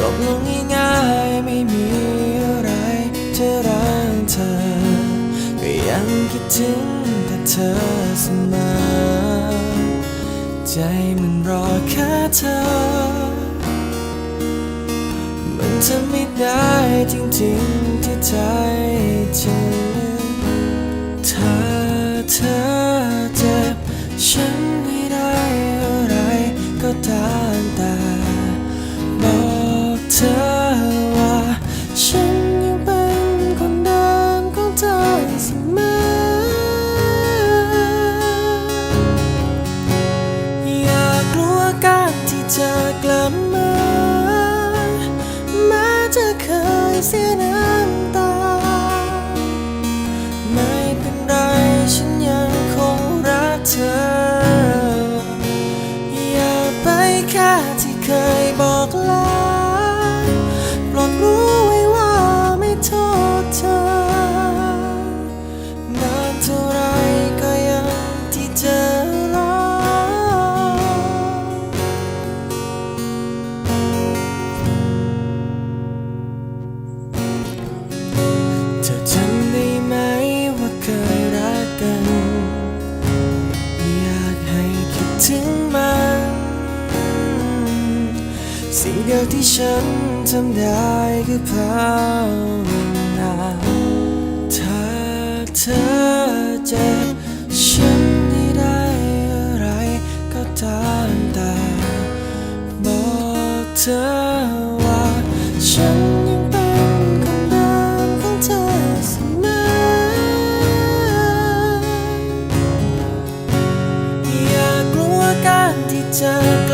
จบลงง่ายๆไม่มีอะไรจะรักเธอ ก็ยังคิดถึงแต่เธอเสมอใจมันรอแค่เธอ มันจะไม่ได้จริงๆที่ใจ ที่เคยบอกลา สิ่งเดียวที่ฉันทำได้คือภาวนาถ้าเธอเจ็บฉันไม่ได้อะไรก็ตามแต่บอกเธอว่าฉันยังเป็นคนเดิมของเธอเสมออย่ากลัวการที่เจะ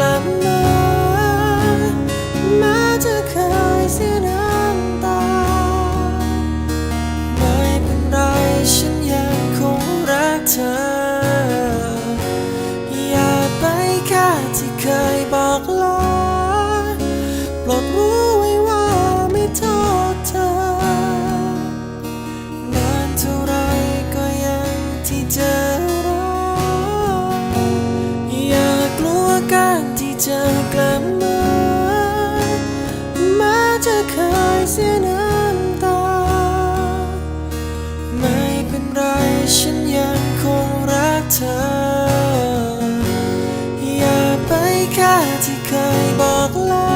จะเคยเสียน้ำตา ไม่เป็นไรฉันยังคงรักเธอ อย่าไปค่าที่เคยบอกลา